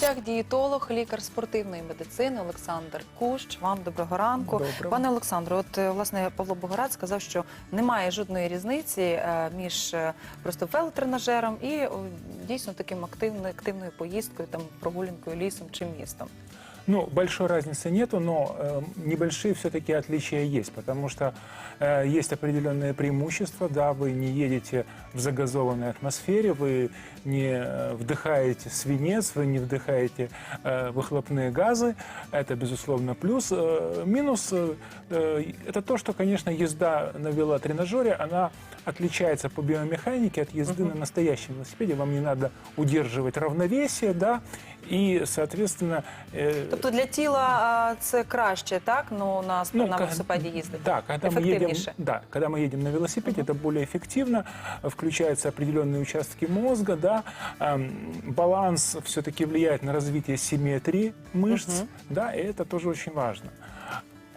гостях дієтолог, лікар спортивної медицини Олександр Кущ. Вам доброго ранку. Доброго. Пане Олександру, от е, власне Павло Богорат сказав, що немає жодної різниці е, між е, просто велотренажером і дійсно таким активною активною поїздкою, там прогулянкою лісом чи містом. Ну, большой разницы нету, но э, небольшие все-таки отличия есть, потому что э, есть определенные преимущества, да, вы не едете в загазованной атмосфере, вы не э, вдыхаете свинец, вы не вдыхаете э, выхлопные газы, это, безусловно, плюс. Э, минус э, э, это то, что, конечно, езда на велотренажере, она отличается по биомеханике от езды на настоящем велосипеде, вам не надо удерживать равновесие, да, и, соответственно, э, Тобто для тіла а, це краще, так? Ну на, Ну, на ка- велосипеді їздити. Да, когда мы едем, Ефективніше. да, когда мы едем на велосипеде, это более эффективно, включаются определенные участки мозга, да, эм, баланс все-таки влияет на развитие симметрии мышц, да, и это тоже очень важно.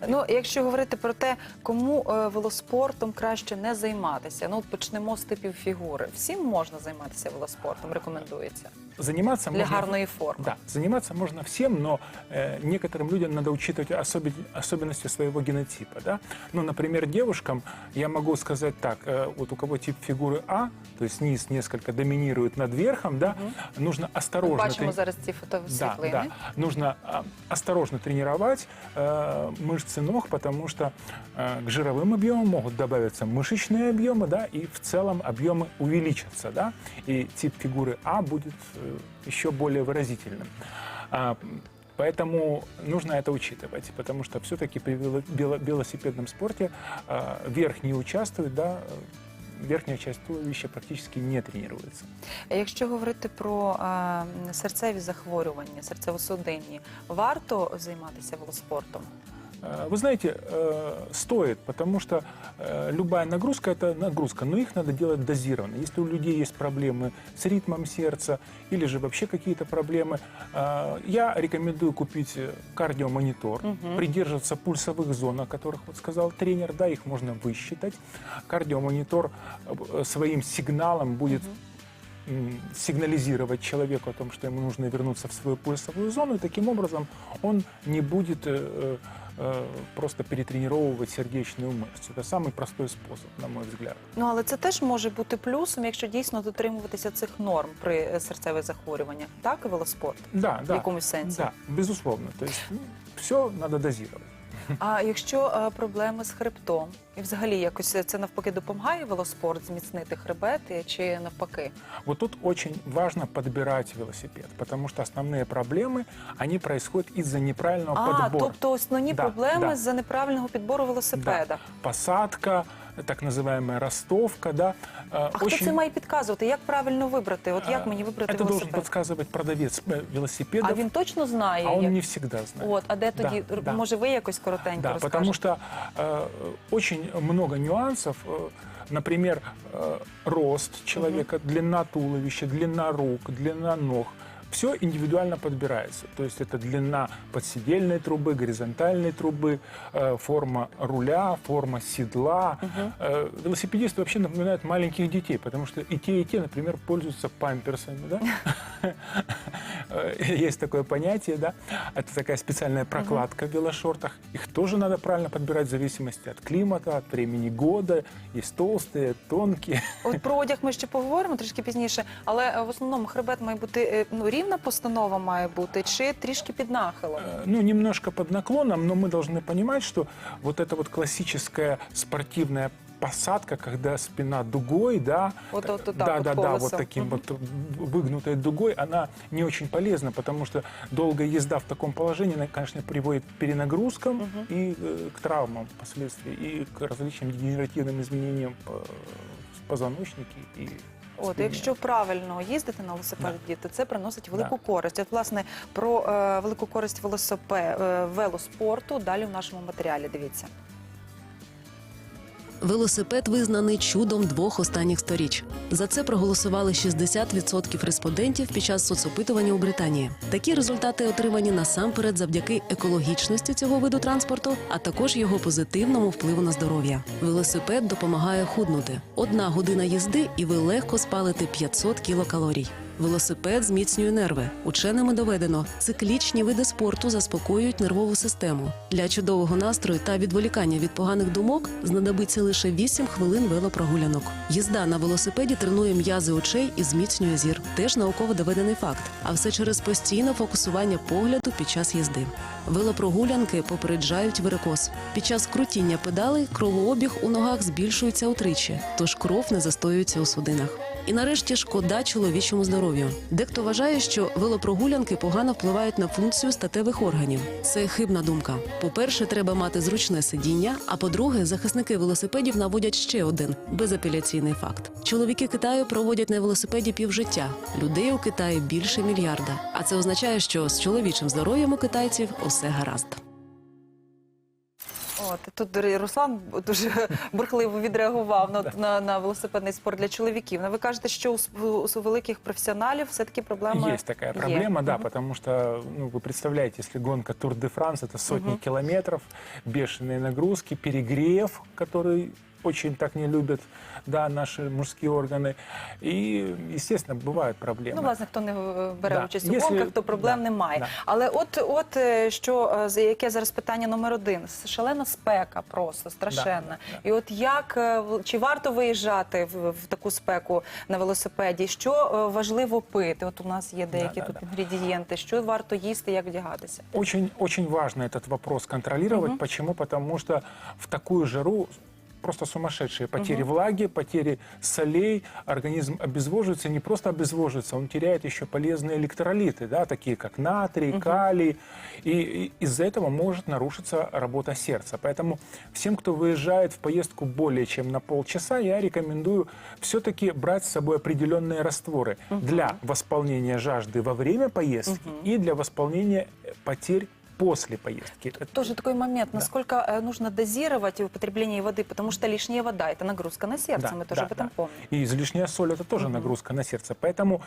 Ну, якщо говорити про те, кому е, велоспортом краще не займатися, ну от почнемо з типів фігури. Всім можна займатися велоспортом, рекомендується Заниматься для можно... гарної форми. Да, заниматься можно всем, но э, некоторым людям надо учитывать особи- особенности своего генотипа. Да? Ну, например, девушкам я могу сказать так, э, вот у кого тип фигуры А, то есть низ несколько доминирует над верхом, да, нужно осторожно... Бачимо трени- зараз ці Да, фотосвітлини. да. Нужно а, осторожно тренировать э, мышцы ног, потому что э, к жировым объемам могут добавиться мышечные объемы, да, и в целом объемы увеличатся, да, и тип фигуры А будет э, еще более выразительным. А, Поэтому нужно это учитывать, потому что все-таки при вело- вело- велосипедном спорте э, верх не участвует, да, э, верхняя часть туловища практически не тренируется. А Якщо говорити про е, серцеві захворювання, серцево-судинні, варто займатися велоспортом? Э, Вы знаете, э, стоит, потому что э, любая нагрузка – это нагрузка, но их надо делать дозированно. Если у людей есть проблемы с ритмом сердца или же вообще какие-то проблемы, я рекомендую купить кардиомонитор, придерживаться пульсовых зон, о которых вот сказал тренер, да, их можно высчитать. Кардиомонитор своим сигналом будет сигнализировать человеку о том, что ему нужно вернуться в свою пульсовую зону, и таким образом он не будет просто перетренировывать сердечную мышцу. Это самый простой способ, на мой взгляд. Ну але це теж може бути плюсом, якщо дійсно дотримуватися цих норм при е, серцевих захворюваннях. Так, і велоспорт Да, в да. якомусь сенсі. Да, безусловно. То есть все надо дозировать. А якщо е, проблеми з хребтом, і взагалі якось це навпаки допомагає велоспорт зміцнити хребет і- чи навпаки? Вот тут очень важно подбирать велосипед, потому что основные проблемы, они происходят из-за неправильного А, подбора. тобто основні Да, проблеми да. з-за неправильного підбору велосипеда. Да. Посадка, так называемая ростовка, да. Э, А хто це має підказувати? Як правильно вибрати? От як э, мені вибрати Это должен велосипед? подсказывать продавец э, велосипедов. А він точно знає? А он як? не всегда знает. От, а де Да, тоді? Р- да. Може, ви якось коротенько Да, розкажете? потому что э, очень много нюансов. Э, Например, э, рост человека, длина туловища, длина рук, длина ног. Все индивидуально подбирается. То есть это длина подседельной трубы, горизонтальной трубы, э, форма руля, форма седла. Э, Велосипедисты вообще напоминают маленьких детей, потому что и те, и те, например, пользуются памперсами. Да? Э, Есть такое понятие, да? Это такая специальная прокладка в велошортах. Их тоже надо правильно подбирать в зависимости от климата, от времени года. Есть толстые, тонкие. От про одяг ми ще поговоримо трішки пізніше, але е, в основному хребет має бути е, ну рівна постанова має бути чи трішки під нахилом. Э, Ну, немножко под наклоном, но мы должны понимать, что вот эта вот классическая спортивная посадка, когда спина дугой, да, Вот- вот- вот так да, вот да, да, колесом. вот таким Мгм. вот выгнутой дугой, она не очень полезна, потому что долгая езда в таком положении, она, конечно, приводит к перенагрузкам и э, к травмам впоследствии, и к различным дегенеративным изменениям по- в позвоночнике и От, спине. якщо правильно їздити на велосипеді, то це приносить велику Да. користь. От, власне, про е, велику користь велосипе, е, велоспорту далі в нашому матеріалі. Дивіться. Велосипед визнаний чудом двох останніх сторіч. За це проголосували 60% респондентів під час соцопитування у Британії. Такі результати отримані насамперед завдяки екологічності цього виду транспорту, а також його позитивному впливу на здоров'я. Велосипед допомагає худнути. Одна година їзди, і ви легко спалите 500 кілокалорій. Велосипед зміцнює нерви. Ученими доведено, циклічні види спорту заспокоюють нервову систему. Для чудового настрою та відволікання від поганих думок знадобиться лише 8 хвилин велопрогулянок. Їзда на велосипеді тренує м'язи очей і зміцнює зір. Теж науково доведений факт. А все через постійне фокусування погляду під час їзди. Велопрогулянки попереджають варикоз. Під час крутіння педалей кровообіг у ногах збільшується утричі, тож кров не застоюється у судинах. І нарешті шкода чоловічому здоров'ю. Дехто вважає, що велопрогулянки погано впливають на функцію статевих органів. Це хибна думка. По-перше, треба мати зручне сидіння. А по-друге, захисники велосипедів наводять ще один безапеляційний факт: чоловіки Китаю проводять на велосипеді півжиття. Людей у Китаї більше мільярда. А це означає, що з чоловічим здоров'ям у китайців усе гаразд. От і тут дорогі, Руслан дуже бурхливо відреагував на, на, на велосипедний спорт для чоловіків. Ну, ви кажете, що у, с- у, у великих професіоналів все таки проблема Есть такая є. проблема, да, Мгм. потому что, ну, вы представляете, если гонка Тур де Франс, это сотни километров, бешеные нагрузки, перегрев, который очень так не любят, да, наши мужские органы. И, естественно, бывают проблемы. Ну, власне, хто не е, бере Да. участь у Якщо- гонках, то проблем да, немає. да. Але от, от е, що е, з- яке зараз питання номер один? Шалена спека просто страшенна. Да, да. І от як е, в- чи варто виїжджати в, в таку спеку на велосипеді? Що е, важливо пити? От у нас є деякі да, тут да. інгредієнти. Що варто їсти, як вдягатися? Очень, очень важно этот вопрос контролировать. Почему? Потому что в такую жару просто сумасшедшие. Потери влаги, потери солей, организм обезвоживается, не просто обезвоживается, он теряет еще полезные электролиты, да, такие как натрий, калий, и, и из-за этого может нарушиться работа сердца. Поэтому всем, кто выезжает в поездку более чем на полчаса, я рекомендую все-таки брать с собой определенные растворы для восполнения жажды во время поездки и для восполнения потерь после поездки. Это Тоже такой момент, насколько э, нужно дозировать употребление воды, потому что лишняя вода – это нагрузка на сердце, мы тоже об этом помним. И излишняя соль это тоже нагрузка на сердце. Поэтому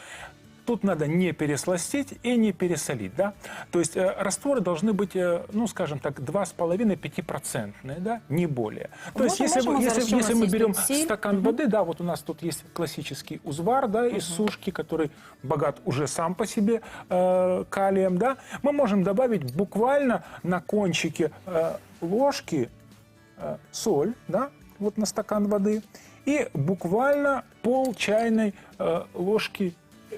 тут надо не пересластить и не пересолить. Да? То есть э, растворы должны быть, э, ну, скажем так, 2,5-5%, да? не более. То есть если, зараз, если, если мы берем стакан воды, да, вот у нас тут есть классический узвар да, из сушки, который богат уже сам по себе э, калием, да, мы можем добавить буквально на кончике э, ложки э, соль, да, вот на стакан воды, и буквально пол чайной э, ложки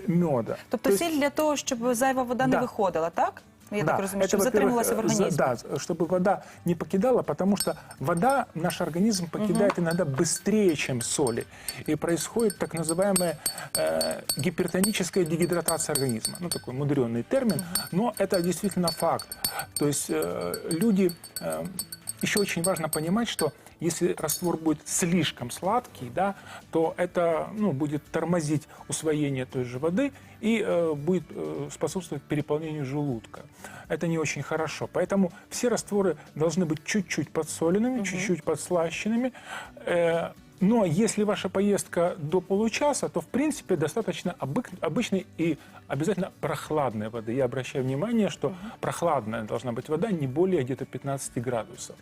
меда. Тобто сіль для того, щоб зайва вода не Да. виходила, так? Я Да, так розумію, это, щоб во-первых, затрималася в э, за- організмі. Да, чтобы вода не покидала, потому что вода наш организм покидает иногда быстрее, чем соли. И происходит так называемая э, гипертоническая дегидратация организма. Ну, такой мудренный термин, но это действительно факт. То есть э, люди... э, еще очень важно понимать, что если раствор будет слишком сладкий, да, то это ну, будет тормозить усвоение той же воды и э, будет э, способствовать переполнению желудка. Это не очень хорошо. Поэтому все растворы должны быть чуть-чуть подсоленными, чуть-чуть подслащенными. Э, но если ваша поездка до получаса, то в принципе достаточно обык- обычной и обязательно прохладной воды. Я обращаю внимание, что прохладная должна быть вода не более где-то 15 градусов.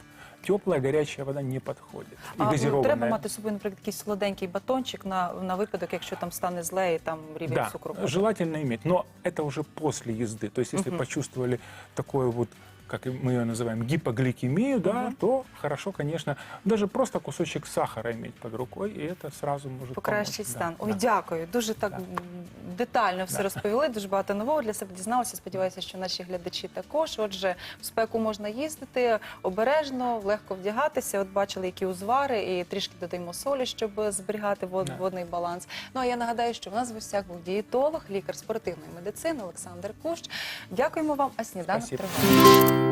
Теплая, горячая вода не подходит. И А ну, газированная. треба мати з собою, наприклад, якийсь солоденький батончик на, на випадок, якщо там стане зле і там рівень Да, цукру. падає. желательно иметь, но это уже после езды. То есть, если почувствовали такое вот, как и мы ее называем, гипогликемию, да, то хорошо, конечно, даже просто кусочек сахара иметь под рукой, и это сразу может Покращить помочь. Да, стан. Ой, да. дякую. Дуже так Да. м, детально все розповіли. Дуже багато нового для себе дізналися. Сподіваюся, що наші глядачі також. Отже, в спеку можна їздити обережно, легко вдягатися. От бачили, які узвари, і трішки додаємо солі, щоб зберігати вод- водний баланс. Ну а я нагадаю, що в нас в гостях був дієтолог, лікар спортивної медицини Олександр Кущ. Дякуємо вам. А сніданок триває.